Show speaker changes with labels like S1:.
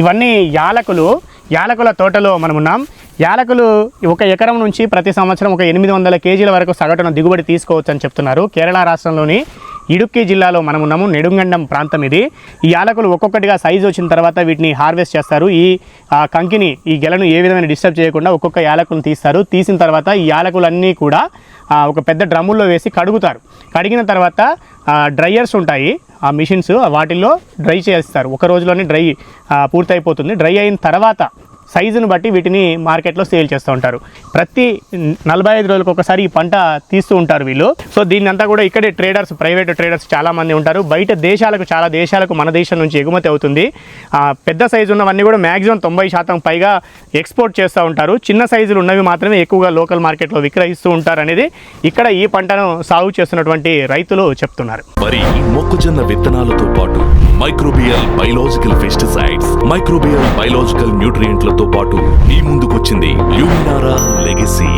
S1: ఇవన్నీ యాలకులు యాలకుల తోటలో మనం ఉన్నాం యాలకులు ఒక ఎకరం నుంచి ప్రతి సంవత్సరం ఒక ఎనిమిది వందల కేజీల వరకు సగటున దిగుబడి తీసుకోవచ్చు అని చెప్తున్నారు. కేరళ రాష్ట్రంలోని ఇడుక్కి జిల్లాలో మనం ఉన్నాము నెడుంగండం ప్రాంతం ఇది. ఈ యాలకులు ఒక్కొక్కటిగా సైజు వచ్చిన తర్వాత వీటిని హార్వెస్ట్ చేస్తారు. ఈ కంకిని ఈ గెలను ఏ విధమైన డిస్టర్బ్ చేయకుండా ఒక్కొక్క యాలకులను తీస్తారు. తీసిన తర్వాత ఈ యాలకులన్నీ కూడా ఒక పెద్ద డ్రమ్ముల్లో వేసి కడుగుతారు. కడిగిన తర్వాత డ్రైయర్స్ ఉంటాయి. ఆ మిషన్స్ వాటిల్లో డ్రై చేస్తారు. ఒక రోజులోనే డ్రై పూర్తయిపోతుంది. డ్రై అయిన తర్వాత సైజును బట్టి వీటిని మార్కెట్లో సేల్ చేస్తూ ఉంటారు. ప్రతి నలభై ఐదు రోజులకు ఒకసారి ఈ పంట తీస్తూ ఉంటారు వీళ్ళు. సో దీన్ని అంతా కూడా ఇక్కడే ట్రేడర్స్ ప్రైవేట్ ట్రేడర్స్ చాలామంది ఉంటారు. బయట దేశాలకు చాలా దేశాలకు మన దేశం నుంచి ఎగుమతి అవుతుంది. పెద్ద సైజు ఉన్నవన్నీ కూడా మ్యాక్సిమం తొంభై శాతం పైగా ఎక్స్పోర్ట్ చేస్తూ ఉంటారు. చిన్న సైజులు ఉన్నవి మాత్రమే ఎక్కువగా లోకల్ మార్కెట్లో విక్రయిస్తూ ఉంటారు అనేది ఇక్కడ ఈ పంటను సాగు చేస్తున్నటువంటి రైతులు చెప్తున్నారు.
S2: మొక్కజొన్న విత్తనాలతో పాటు microbial biological pesticides microbial biological న్యూట్రియంట్లతో పాటు మీ ముందుకొచ్చింది ల్యూమినారా లెగసీ